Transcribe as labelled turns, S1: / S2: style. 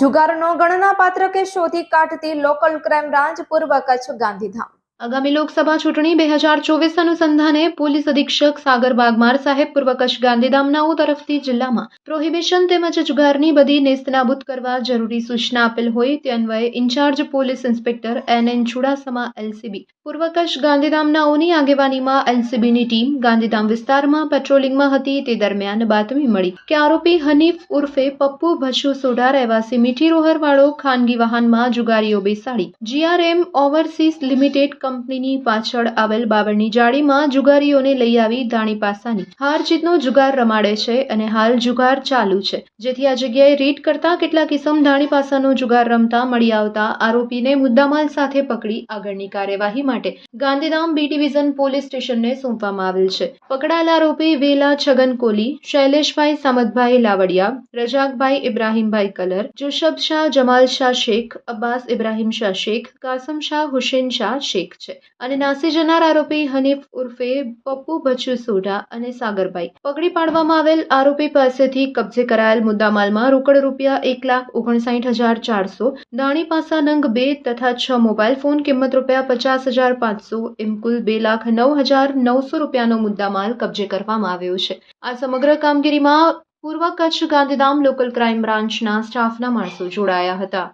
S1: જુગારનો ગણનાપાત્ર કે શોધી કાઢતી local crime branch પૂર્વ કચ્છ ગાંધીધામ.
S2: આગામી લોકસભા ચૂંટણી બે હજાર ચોવીસ અનુસંધાને પોલીસ અધિક્ષક સાગર બાગમાર સાહેબ પૂર્વ કચ્છ ગાંધીધામનાઓ તરફથી જિલ્લામાં પ્રોહિબિશન તેમજ જુગારની બધી નેસ્તનાબૂદ કરવા જરૂરી સૂચના આપેલ હોય તે અન્વયે incharge police inspector N N Chudasama LCB, પૂર્વ કચ્છ ગાંધીધામનાઓની આગેવાનીમાં એલસીબીની ટીમ ગાંધીધામ વિસ્તારમાં પેટ્રોલિંગમાં હતી તે દરમિયાન બાતમી મળી કે આરોપી હનીફ ઉર્ફે પપ્પુ ભચુ સોઢા રહેવાસી મીઠી રોહરવાળો ખાનગી વાહનમાં જુગારીઓ બેસાડી, જીઆરએમ ઓવરસીઝ લિમિટેડ કંપનીની પાછળ આવેલ બાવળની જાળીમાં જુગારીઓને લઈ આવી પાસાની. હાર જીતનો જુગાર રમાડે છે અને હાલ જુગાર ચાલુ છે. જેથી આ જગ્યાએ રીટ કરતા કેટલાક કિસમ પાસાનો જુગાર રમતા મળી આવતા આરોપીને મુદ્દામાલ સાથે પકડી આગળની કાર્યવાહી માટે ગાંધીધામ બી ડિવિઝન પોલીસ સ્ટેશનને સોંપવામાં આવેલ છે. પકડાયેલ આરોપી વેલા છગન કોલી શૈલેષભાઈ સામતભાઈ લાવડિયા, રજાકભાઈ ઇબ્રાહીમભાઈ કલર જુશબ શાહ જમાલ શાહ શેખ, અબ્બાસ ઇબ્રાહીમ શાહ શેખ કાસમ શાહ હુસેન શાહ શેખ છે. અને નાસી જનાર આરોપી હનીફ ઉર્ફે પપ્પુ બચ્ચુ સોઢા અને સાગરભાઈ. પકડી પાડવામાં આવેલ આરોપી પાસેથી કબજે કરાયેલ મુદ્દામાલમાં રોકડ રૂપિયા એક લાખ ઓગણસાઠ હજાર ચારસો, દાણી પાસા નંગ બે તથા છ મોબાઈલ ફોન કિંમત રૂપિયા પચાસ હજાર પાંચસો, એમ કુલ બે લાખ નવ હજાર નવસો રૂપિયાનો મુદ્દામાલ કબજે કરવામાં આવ્યો છે. આ સમગ્ર કામગીરીમાં પૂર્વ કચ્છ ગાંધીધામ લોકલ ક્રાઇમ બ્રાન્ચના સ્ટાફના માણસો જોડાયા હતા.